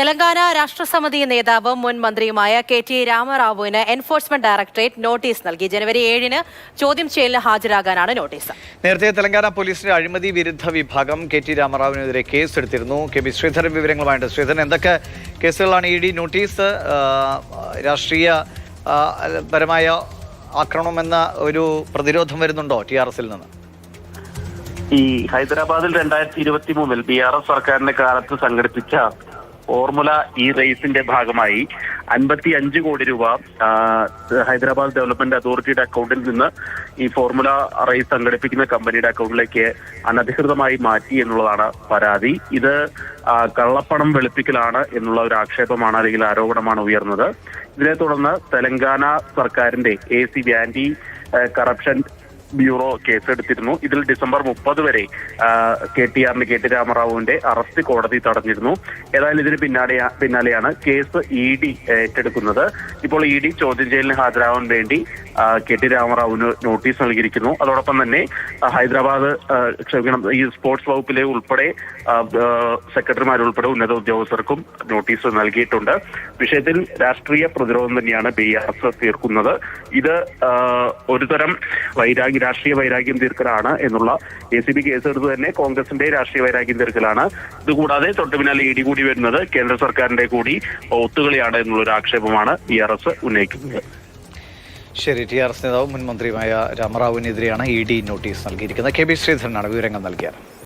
തെലങ്കാന രാഷ്ട്രസമിതി നേതാവും മുൻ മന്ത്രിയുമായ കെ ടി രാമറാവുവിന് എൻഫോഴ്സ്മെന്റ് ഡയറക്ടറേറ്റ് നോട്ടീസ് നൽകി. ജനുവരി ഏഴിന് ചോദ്യം ചെയ്യലിന് ഹാജരാകാനാണ് നോട്ടീസ് നേരത്തെ തെലങ്കാന പോലീസിന്റെ അഴിമതി വിരുദ്ധ വിഭാഗം കെ ടി കേസ് എടുത്തിരുന്നു. കെ ബി ശ്രീധരൻ വിവരങ്ങളുമായിട്ട് ശ്രീധരൻ എന്തൊക്കെ കേസുകളാണ് ഇ ഡി നോട്ടീസ് രാഷ്ട്രീയ പരമായ ആക്രമണമെന്ന ഒരു പ്രതിരോധം വരുന്നുണ്ടോ ടി ആർ എസിൽ നിന്ന്? ഈ ഹൈദരാബാദിൽ രണ്ടായിരത്തി ഇരുപത്തി മൂന്നിൽ ബി ആർ എസ് സർക്കാരിന്റെ കാലത്ത് സംഘടിപ്പിച്ച ഫോർമുല ഈ റേസിന്റെ ഭാഗമായി അൻപത്തി അഞ്ച് കോടി രൂപ ഹൈദരാബാദ് ഡെവലപ്മെന്റ് അതോറിറ്റിയുടെ അക്കൗണ്ടിൽ നിന്ന് ഈ ഫോർമുല റേസ് സംഘടിപ്പിക്കുന്ന കമ്പനിയുടെ അക്കൗണ്ടിലേക്ക് അനധികൃതമായി മാറ്റി എന്നുള്ളതാണ് പരാതി. ഇത് കള്ളപ്പണം വെളുപ്പിക്കലാണ് എന്നുള്ള ഒരു ആക്ഷേപമാണ് അല്ലെങ്കിൽ ആരോപണമാണ് ഉയർന്നത്. ഇതിനെ തുടർന്ന് തെലങ്കാന സർക്കാരിന്റെ A C anti corruption bureau കേസെടുത്തിരുന്നു. ഇതിൽ ഡിസംബർ മുപ്പത് വരെ കെ ടി ആറിന് കെ ടി രാമറാവുവിന്റെ അറസ്റ്റ് കോടതി തടഞ്ഞിരുന്നു. ഏതായാലും ഇതിന് പിന്നാലെ പിന്നാലെയാണ് കേസ് ഇ ഡി ഏറ്റെടുക്കുന്നത്. ഇപ്പോൾ ഇ ഡി ചോദ്യം ചെയ്യലിന് ഹാജരാവാൻ വേണ്ടി കെ ടി രാമറാവുവിന് നോട്ടീസ് നൽകിയിരിക്കുന്നു. അതോടൊപ്പം തന്നെ ഹൈദരാബാദ് ക്ഷമിക്കണം ഈ സ്പോർട്സ് വകുപ്പിലെ ഉൾപ്പെടെ സെക്രട്ടറിമാരുൾപ്പെടെ ഉന്നത ഉദ്യോഗസ്ഥർക്കും നോട്ടീസ് നൽകിയിട്ടുണ്ട്. വിഷയത്തിൽ രാഷ്ട്രീയ പ്രതിരോധം തന്നെയാണ് ബി ആർ തീർക്കുന്നത്. ഇത് ഒരു ഒരുതരം വൈരാഗ്യ രാഷ്ട്രീയ വൈരാഗ്യം തീർക്കലാണ് എന്നുള്ള എ സി ബി കേസെടുത്ത് തന്നെ കോൺഗ്രസിന്റെ രാഷ്ട്രീയ വൈരാഗ്യം തീർക്കലാണ്. ഇതുകൂടാതെ തൊട്ടു പിന്നാലെ ഇടി കൂടി വരുന്നത് കേന്ദ്ര സർക്കാരിന്റെ കൂടി ഒത്തുകളിയാണ് എന്നുള്ളൊരു ആക്ഷേപമാണ് ബി ആർ എസ് ഉന്നയിക്കുന്നത്. ശരി ടി ആർ എസ് നേതാവ് മുൻ മന്ത്രിയുമായ രാമറാവുവിനെതിരെയാണ് ഇ ഡി നോട്ടീസ് നൽകിയിരിക്കുന്നത്. കെ ബി ശ്രീധരനാണ് വിവരങ്ങൾ നൽകിയത്.